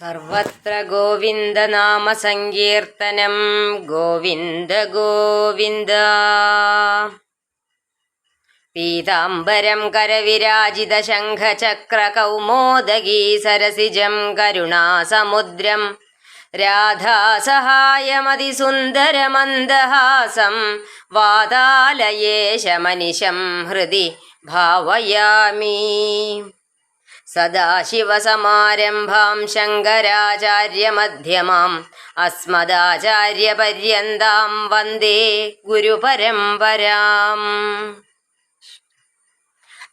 സർവത്ര ഗോവിന്ദനാമസങ്കീർത്തനം ഗോവിന്ദ ഗോവിന്ദ. പീതാംബരം കരവിരാജിത ശംഖചക്ര കൗമോദഗീ സരസിജം കരുണാസമുദ്രം. രാധാസഹായമതിസുന്ദരമന്ദഹാസം. വാതാലയേശമനിശം ഹൃദി ഭാവയാമി. സദാശിവസമാരംഭാം ശങ്കരാചാര്യമധ്യമാം അസ്മദാചാര്യപര്യന്താം വന്ദേ ഗുരുപരമ്പരാം.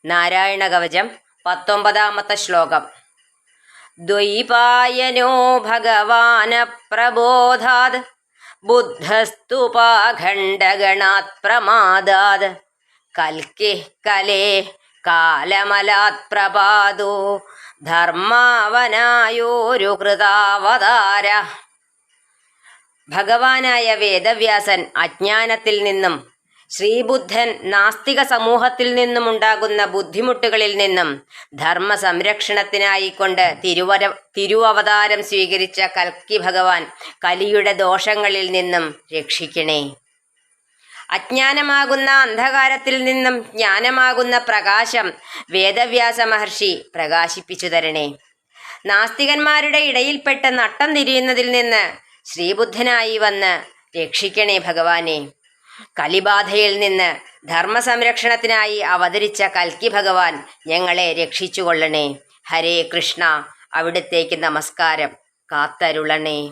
നാരായണ കവചം പത്തൊമ്പതാമത്തെ ശ്ലോകം. ദ്വൈപായനോ ഭഗവാന പ്രബോധാത് ബുദ്ധസ്തു പാഖണ്ഡഗണാത് പ്രമാദാത് കൽക്കി കലേ കാലമലാത് പ്രഭാതു ധർമാവനായോരു കൃതാവതാര. ഭഗവാനായ വേദവ്യാസൻ അജ്ഞാനത്തിൽ നിന്നും ശ്രീബുദ്ധൻ നാസ്തിക സമൂഹത്തിൽ നിന്നും ഉണ്ടാകുന്ന ബുദ്ധിമുട്ടുകളിൽ നിന്നും ധർമ്മ സംരക്ഷണത്തിനായിക്കൊണ്ട് തിരുവര തിരുവവതാരം സ്വീകരിച്ച കൽക്കി ഭഗവാൻ കലിയുടെ ദോഷങ്ങളിൽ നിന്നും രക്ഷിക്കണേ. അജ്ഞാനമാകുന്ന അന്ധകാരത്തിൽ നിന്നും ജ്ഞാനമാകുന്ന പ്രകാശം വേദവ്യാസ മഹർഷി പ്രകാശിപ്പിച്ചു തരണേ. നാസ്തികന്മാരുടെ ഇടയിൽപ്പെട്ട് നട്ടം തിരിയുന്നതിൽ നിന്ന് ശ്രീബുദ്ധനായി വന്ന് രക്ഷിക്കണേ ഭഗവാനെ. കലിബാധയിൽ നിന്ന് ധർമ്മസംരക്ഷണത്തിനായി അവതരിച്ച കൽക്കി ഭഗവാൻ ഞങ്ങളെ രക്ഷിച്ചുകൊള്ളണേ. ഹരേ കൃഷ്ണ അവിടത്തേക്ക് നമസ്കാരം. കാത്തരുളണേ.